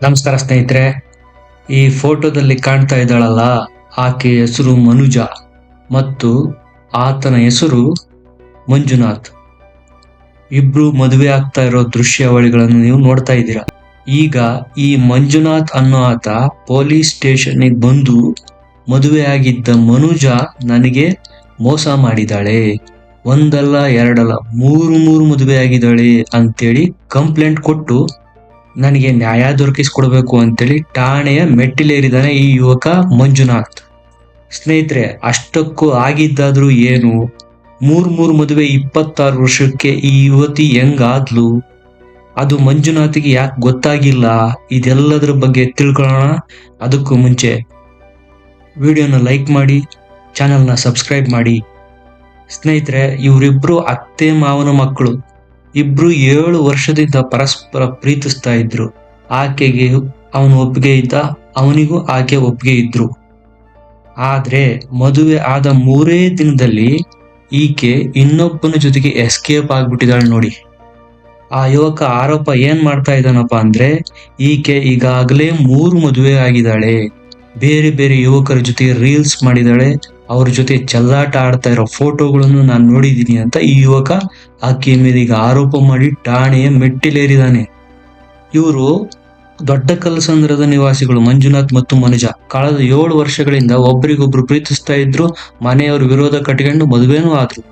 ನಮಸ್ಕಾರ ಸ್ನೇಹಿತರೆ, ಈ ಫೋಟೋದಲ್ಲಿ ಕಾಣ್ತಾ ಇದ್ದಾಳಲ್ಲ ಆಕೆ ಹೆಸರು ಮನುಜ ಮತ್ತು ಆತನ ಹೆಸರು ಮಂಜುನಾಥ್. ಇಬ್ರು ಮದುವೆ ಆಗ್ತಾ ಇರೋ ದೃಶ್ಯಾವಳಿಗಳನ್ನು ನೀವು ನೋಡ್ತಾ ಇದ್ದೀರಾ. ಈಗ ಈ ಮಂಜುನಾಥ್ ಅನ್ನೋ ಆತ ಪೊಲೀಸ್ ಸ್ಟೇಷನ್ಗೆ ಬಂದು ಮದುವೆ ಆಗಿದ್ದ ಮನುಜ ನನಗೆ ಮೋಸ ಮಾಡಿದಾಳೆ ಒಂದಲ್ಲ ಎರಡಲ್ಲ ಮೂರು ಮೂರು ಮದುವೆ ಆಗಿದ್ದಾಳೆ ಅಂತೇಳಿ ಕಂಪ್ಲೇಂಟ್ ಕೊಟ್ಟು ನನಗೆ ನ್ಯಾಯ ದೊರಕಿಸ್ಕೊಡ್ಬೇಕು ಅಂತೇಳಿ ಠಾಣೆಯ ಮೆಟ್ಟಿಲೇರಿದಾನೆ ಈ ಯುವಕ ಮಂಜುನಾಥ್. ಸ್ನೇಹಿತರೆ, ಅಷ್ಟಕ್ಕೂ ಆಗಿದ್ದಾದ್ರೂ ಏನು? ಮೂರ್ ಮೂರ್ ಮದುವೆ ಇಪ್ಪತ್ತಾರು ವರ್ಷಕ್ಕೆ ಈ ಯುವತಿ ಹೆಂಗಾದ್ಲು? ಅದು ಮಂಜುನಾಥಿಗೆ ಯಾಕೆ ಗೊತ್ತಾಗಿಲ್ಲ? ಇದೆಲ್ಲದ್ರ ಬಗ್ಗೆ ತಿಳ್ಕೊಳ್ಳೋಣ. ಅದಕ್ಕೂ ಮುಂಚೆ ವಿಡಿಯೋನ ಲೈಕ್ ಮಾಡಿ, ಚಾನೆಲ್ನ ಸಬ್ಸ್ಕ್ರೈಬ್ ಮಾಡಿ. ಸ್ನೇಹಿತರೆ ಇವರಿಬ್ಬರು ಅತ್ತೆ ಮಾವನ ಮಕ್ಕಳು ಇಬ್ರು ಏಳು ವರ್ಷದಿಂದ ಪರಸ್ಪರ ಪ್ರೀತಿಸ್ತಾ ಇದ್ರು. ಆಕೆಗೆ ಅವನು ಒಪ್ಪಿಗೆ ಇದ್ದ ಅವನಿಗೂ ಆಕೆ ಒಪ್ಪಿಗೆ ಇದ್ರು. ಆದ್ರೆ ಮದುವೆ ಆದ ಮೂರೇ ದಿನದಲ್ಲಿ ಈಕೆ ಇನ್ನೊಬ್ಬನ ಜೊತೆಗೆ ಎಸ್ಕೇಪ್ ಆಗ್ಬಿಟ್ಟಿದ್ದಾಳೆ ನೋಡಿ. ಆ ಯುವಕ ಆರೋಪ ಏನ್ ಮಾಡ್ತಾ ಇದ್ದಾನಪ್ಪ ಅಂದ್ರೆ, ಈಕೆ ಈಗಾಗಲೇ ಮೂರು ಮದುವೆ ಆಗಿದ್ದಾಳೆ. ಬೇರೆ ಬೇರೆ ಯುವಕರ ಜೊತೆ ರೀಲ್ಸ್ ಮಾಡಿದಾಳೆ ಅವ್ರ ಜೊತೆ ಚಲ್ಲಾಟ ಆಡ್ತಾ ಇರೋ ಫೋಟೋಗಳನ್ನು ನಾನು ನೋಡಿದ್ದೀನಿ ಅಂತ ಈ ಯುವಕ ಆಕೆಯ ಮೇಲೆ ಆರೋಪ ಮಾಡಿ ಠಾಣೆಯ ಮೆಟ್ಟಿಲೇರಿದ್ದಾನೆ ಇವರು ದೊಡ್ಡ ಕಲಸಂದ್ರದ ನಿವಾಸಿಗಳು ಮಂಜುನಾಥ್ ಮತ್ತು ಮನುಜ. ಕಳೆದ ಏಳು ವರ್ಷಗಳಿಂದ ಒಬ್ಬರಿಗೊಬ್ರು ಪ್ರೀತಿಸ್ತಾ ಇದ್ರು, ಮನೆಯವರು ವಿರೋಧ ಕಟ್ಟಿಕೊಂಡು ಮದುವೆನೂ ಆದ್ರು.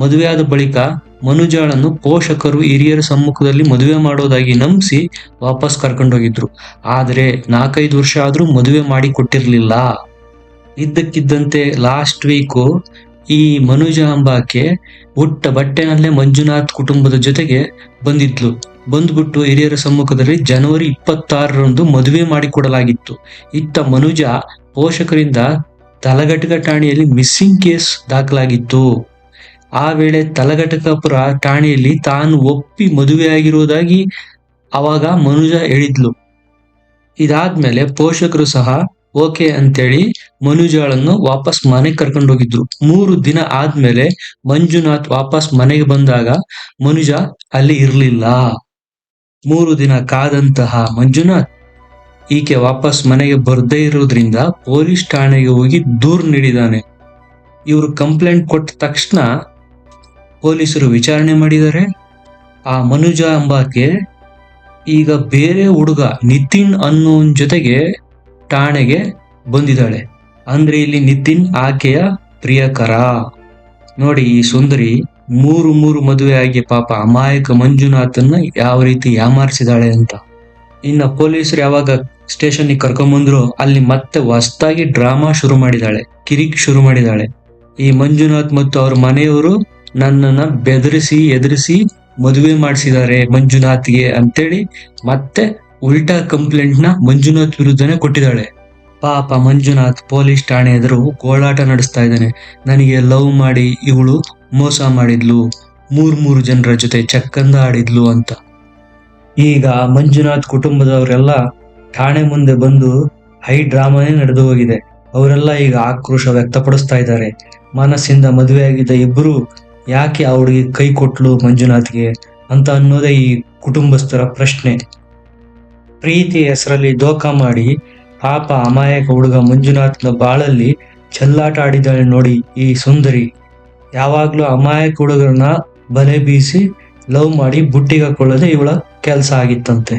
ಮದುವೆಯಾದ ಬಳಿಕ ಮನುಜಾಳನ್ನು ಪೋಷಕರು ಹಿರಿಯರ ಸಮ್ಮುಖದಲ್ಲಿ ಮದುವೆ ಮಾಡೋದಾಗಿ ನಂಬಿಸಿ ವಾಪಸ್ ಕರ್ಕೊಂಡೋಗಿದ್ರು. ಆದ್ರೆ ನಾಲ್ಕೈದು ವರ್ಷ ಆದರೂ ಮದುವೆ ಮಾಡಿ ಕೊಟ್ಟಿರ್ಲಿಲ್ಲ. ಇದ್ದಕ್ಕಿದ್ದಂತೆ ಲಾಸ್ಟ್ ವೀಕು ಈ ಮನುಜ ಅಂಬಾಕೆ ಹುಟ್ಟ ಬಟ್ಟೆನಲ್ಲೇ ಮಂಜುನಾಥ್ ಕುಟುಂಬದ ಜೊತೆಗೆ ಬಂದಿದ್ಲು. ಬಂದ್ಬಿಟ್ಟು ಹಿರಿಯರ ಸಮ್ಮುಖದಲ್ಲಿ ಜನವರಿ ಇಪ್ಪತ್ತಾರರಂದು ಮದುವೆ ಮಾಡಿಕೊಡಲಾಗಿತ್ತು. ಇತ್ತ ಮನುಜ ಪೋಷಕರಿಂದ ತಲಘಟಕ ಠಾಣೆಯಲ್ಲಿ ಮಿಸ್ಸಿಂಗ್ ಕೇಸ್ ದಾಖಲಾಗಿತ್ತು. ಆ ವೇಳೆ ತಲಘಟಕಪುರ ಠಾಣೆಯಲ್ಲಿ ತಾನು ಒಪ್ಪಿ ಮದುವೆಯಾಗಿರುವುದಾಗಿ ಅವಾಗ ಮನುಜ ಹೇಳಿದ್ಲು. ಇದಾದ್ಮೇಲೆ ಪೋಷಕರು ಸಹ ಓಕೆ ಅಂತೇಳಿ ಮನುಜಾಳನ್ನು ವಾಪಸ್ ಮನೆಗೆ ಕರ್ಕೊಂಡು ಹೋಗಿದ್ರು. ಮೂರು ದಿನ ಆದ್ಮೇಲೆ ಮಂಜುನಾಥ್ ವಾಪಸ್ ಮನೆಗೆ ಬಂದಾಗ ಮನುಜ ಅಲ್ಲಿ ಇರ್ಲಿಲ್ಲ. ಮೂರು ದಿನ ಕಾದಂತಹ ಮಂಜುನಾಥ್ ಈಕೆ ವಾಪಸ್ ಮನೆಗೆ ಬರ್ದೇ ಇರೋದ್ರಿಂದ ಪೊಲೀಸ್ ಠಾಣೆಗೆ ಹೋಗಿ ದೂರು ನೀಡಿದ್ದಾನೆ. ಇವರು ಕಂಪ್ಲೇಂಟ್ ಕೊಟ್ಟ ತಕ್ಷಣ ಪೊಲೀಸರು ವಿಚಾರಣೆ ಮಾಡಿದ್ದಾರೆ. ಆ ಮನುಜ ಎಂಬಾಕೆ ಈಗ ಬೇರೆ ಹುಡುಗ ನಿತಿನ್ ಅನ್ನೋನ್ ಜೊತೆಗೆ ಠಾಣೆಗೆ ಬಂದಿದ್ದಾಳೆ. ಅಂದ್ರೆ ಇಲ್ಲಿ ನಿತಿನ್ ಆಕೆಯ ಪ್ರಿಯಕರ. ನೋಡಿ ಈ ಸುಂದರಿ ಮೂರು ಮೂರು ಮದುವೆ ಆಗಿ ಪಾಪ ಅಮಾಯಕ ಮಂಜುನಾಥನ್ನ ಯಾವ ರೀತಿ ಯಾಮಾರಿಸಿದಾಳೆ ಅಂತ. ಇನ್ನ ಪೊಲೀಸರು ಯಾವಾಗ ಸ್ಟೇಷನ್ಗೆ ಕರ್ಕೊಂಡ್ಬಂದ್ರು ಅಲ್ಲಿ ಮತ್ತೆ ಹೊಸ್ತಾಗಿ ಡ್ರಾಮಾ ಶುರು ಮಾಡಿದಾಳೆ ಕಿರಿಕ್ ಶುರು ಮಾಡಿದಾಳೆ ಈ ಮಂಜುನಾಥ್ ಮತ್ತು ಅವ್ರ ಮನೆಯವರು ನನ್ನನ್ನ ಬೆದರಿಸಿ, ಎದುರಿಸಿ ಮದುವೆ ಮಾಡಿಸಿದ್ದಾರೆ ಮಂಜುನಾಥ್ಗೆ ಅಂತೇಳಿ ಮತ್ತೆ ಉಲ್ಟಾ ಕಂಪ್ಲೇಂಟ್ನ ಮಂಜುನಾಥ್ ವಿರುದ್ಧನೇ ಕೊಟ್ಟಿದ್ದಾಳೆ. ಪಾಪ ಮಂಜುನಾಥ್ ಪೊಲೀಸ್ ಠಾಣೆ ಎದುರು ಗೋಳಾಟ ನಡೆಸ್ತಾ ಇದ್ದಾನೆ. ನನಗೆ ಲವ್ ಮಾಡಿ ಇವಳು ಮೋಸ ಮಾಡಿದ್ಲು. ಮೂರ್ ಮೂರು ಜನರ ಜೊತೆ ಚಕ್ಕಂದ ಆಡಿದ್ಲು ಅಂತ. ಈಗ ಮಂಜುನಾಥ್ ಕುಟುಂಬದವರೆಲ್ಲ ಠಾಣೆ ಮುಂದೆ ಬಂದು ಹೈ ಡ್ರಾಮಾನೇ ನಡೆದು ಹೋಗಿದೆ. ಅವರೆಲ್ಲ ಈಗ ಆಕ್ರೋಶ ವ್ಯಕ್ತಪಡಿಸ್ತಾ ಇದ್ದಾರೆ. ಮನಸ್ಸಿಂದ ಮದುವೆಯಾಗಿದ್ದ ಇಬ್ಬರು ಯಾಕೆ ಅವಳಿಗೆ ಕೈ ಕೊಟ್ಲು ಮಂಜುನಾಥ್ಗೆ ಅಂತ ಅನ್ನೋದೇ ಈ ಕುಟುಂಬಸ್ಥರ ಪ್ರಶ್ನೆ. ಪ್ರೀತಿ ಹೆಸರಲ್ಲಿ ದೋಖ ಮಾಡಿ ಪಾಪ ಅಮಾಯಕ ಹುಡುಗ ಮಂಜುನಾಥ್ನ ಬಾಳಲ್ಲಿ ಚೆಲ್ಲಾಟ ಆಡಿದ್ದಾಳೆ ನೋಡಿ ಈ ಸುಂದರಿ. ಯಾವಾಗಲೂ ಅಮಾಯಕ ಹುಡುಗರನ್ನ ಬಲೆ ಬೀಸಿ ಲವ್ ಮಾಡಿ ಬುಟ್ಟಿಗೆ ಹಾಕೊಳ್ಳೋದೇ ಇವಳ ಕೆಲಸ ಆಗಿತ್ತಂತೆ.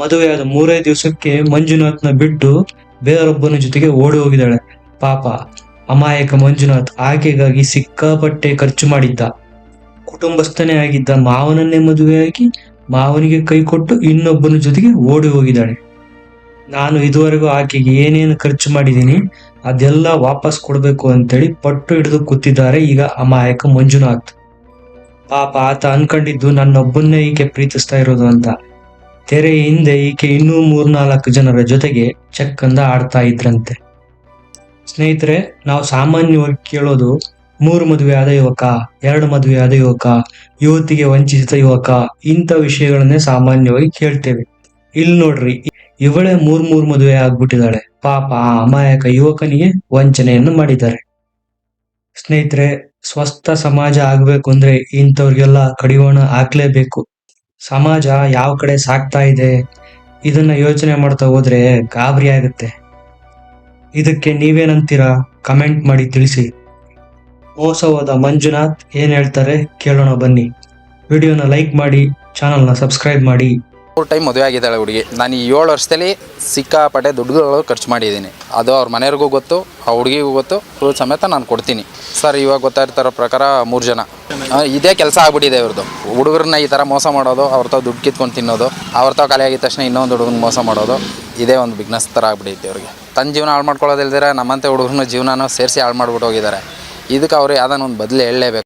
ಮದುವೆಯಾದ ಮೂರೇ ದಿವಸಕ್ಕೆ ಮಂಜುನಾಥ್ನ ಬಿಟ್ಟು ಬೇರೊಬ್ಬನ ಜೊತೆಗೆ ಓಡಿ ಹೋಗಿದ್ದಾಳೆ. ಪಾಪ ಅಮಾಯಕ ಮಂಜುನಾಥ್ ಆಕೆಗಾಗಿ ಸಿಕ್ಕಾಪಟ್ಟೆ ಖರ್ಚು ಮಾಡಿದ್ದ. ಕುಟುಂಬಸ್ಥನೇ ಆಗಿದ್ದ ಮಾವನನ್ನೇ ಮದುವೆಯಾಗಿ ಮಾವನಿಗೆ ಕೈ ಕೊಟ್ಟು ಇನ್ನೊಬ್ಬನ ಜೊತೆಗೆ ಓಡಿ ಹೋಗಿದ್ದಾಳೆ. ನಾನು ಇದುವರೆಗೂ ಆಕೆಗೆ ಏನೇನು ಖರ್ಚು ಮಾಡಿದ್ದೀನಿ, ಅದೆಲ್ಲ ವಾಪಸ್ ಕೊಡಬೇಕು ಅಂತೇಳಿ ಪಟ್ಟು ಹಿಡಿದು ಕೂತಿದ್ದಾರೆ ಈಗ ಅಮಾಯಕ ಮಂಜುನಾಥ್. ಪಾಪ ಆತ ಅನ್ಕೊಂಡಿದ್ದು ನನ್ನೊಬ್ಬನ್ನೇ ಈಕೆ ಪ್ರೀತಿಸ್ತಾ ಇರೋದು ಅಂತ. ತೆರೆ ಹಿಂದೆ ಈಕೆ ಇನ್ನೂ ಮೂರ್ನಾಲ್ಕು ಜನರ ಜೊತೆಗೆ ಚಕ್ಕಂದ ಆಡ್ತಾ ಇದ್ರಂತೆ. ಸ್ನೇಹಿತರೆ, ನಾವು ಸಾಮಾನ್ಯವಾಗಿ ಕೇಳೋದು ಮೂರು ಮದುವೆ ಆದ ಯುವಕ, ಎರಡು ಮದುವೆ ಆದ ಯುವಕ, ಯುವತಿಗೆ ವಂಚಿಸಿದ ಯುವಕ, ಇಂಥ ವಿಷಯಗಳನ್ನೇ ಸಾಮಾನ್ಯವಾಗಿ ಕೇಳ್ತೇವೆ. ಇಲ್ಲಿ ನೋಡ್ರಿ, ಇವಳೇ ಮೂರ್ ಮೂರ್ ಮದುವೆ ಆಗ್ಬಿಟ್ಟಿದ್ದಾಳೆ ಪಾಪ ಆ ಅಮಾಯಕ ಯುವಕನಿಗೆ ವಂಚನೆಯನ್ನು ಮಾಡಿದ್ದಾರೆ. ಸ್ನೇಹಿತರೆ, ಸ್ವಸ್ಥ ಸಮಾಜ ಆಗ್ಬೇಕು ಅಂದ್ರೆ ಇಂಥವ್ರಿಗೆಲ್ಲ ಕಡಿವಾಣ ಹಾಕ್ಲೇಬೇಕು. ಸಮಾಜ ಯಾವ ಕಡೆ ಸಾಗ್ತಾ ಇದೆ, ಇದನ್ನ ಯೋಚನೆ ಮಾಡ್ತಾ ಹೋದ್ರೆ ಗಾಬರಿ ಆಗುತ್ತೆ. ಇದಕ್ಕೆ ನೀವೇನಂತೀರಾ? ಕಮೆಂಟ್ ಮಾಡಿ ತಿಳಿಸಿ. ಮೋಸವಾದ ಮಂಜುನಾಥ್ ಏನ್ ಹೇಳ್ತಾರೆ ಕೇಳೋಣ ಬನ್ನಿ. ವಿಡಿಯೋನ ಲೈಕ್ ಮಾಡಿ, ಚಾನಲ್ನ ಸಬ್ಸ್ಕ್ರೈಬ್ ಮಾಡಿ. ಮೂರು ಟೈಮ್ ಮದುವೆ ಆಗಿದ್ದಾಳೆ ಹುಡುಗಿ. ನಾನು ಈ ಏಳು ವರ್ಷದಲ್ಲಿ ಸಿಕ್ಕಾಪಟ್ಟೆ ದುಡ್ಡುಗಳು ಖರ್ಚು ಮಾಡಿದ್ದೀನಿ. ಅದು ಅವ್ರ ಮನೆಯವ್ರಿಗೂ ಗೊತ್ತು, ಆ ಹುಡುಗಿಗೂ ಗೊತ್ತು. ಫುಲ್ ಸಮೇತ ನಾನು ಕೊಡ್ತೀನಿ. ಸರ್, ಇವಾಗ ಗೊತ್ತಾಗ್ತಿರೋ ಪ್ರಕಾರ ಮೂರು ಜನ. ಇದೇ ಕೆಲಸ ಆಗ್ಬಿಟ್ಟಿದೆ ಇವ್ರದ್ದು. ಹುಡುಗರನ್ನ ಈ ಥರ ಮೋಸ ಮಾಡೋದು, ಅವ್ರ ತಾವು ದುಡ್ಡು ಕಿತ್ಕೊಂಡು ತಿನ್ನೋದು, ಅವ್ರ ತಾವು ಖಾಲಿ ಆಗಿದ ತಕ್ಷಣ ಇನ್ನೊಂದು ಹುಡುಗನ ಮೋಸ ಮಾಡೋದು, ಇದೇ ಒಂದು ಬಿಗ್ನೆಸ್ ಥರ ಆಗ್ಬಿಟ್ಟಿದೆ ಅವ್ರಿಗೆ ತನ್ನ ಜೀವನ ಹಾಳು ಮಾಡ್ಕೊಳ್ಳೋದಿಲ್ದಿರ ನಮ್ಮಂತೆ ಹುಡುಗರನ್ನ ಜೀವನನೂ ಸೇರಿಸಿ ಹಾಳು ಮಾಡ್ಬಿಟ್ಟು ಹೋಗಿದ್ದಾರೆ. ಇದಕ್ಕೆ ಅವರು ಯಾವ್ದಾನ ಒಂದು ಬದಲು ಹೇಳಲೇಬೇಕು.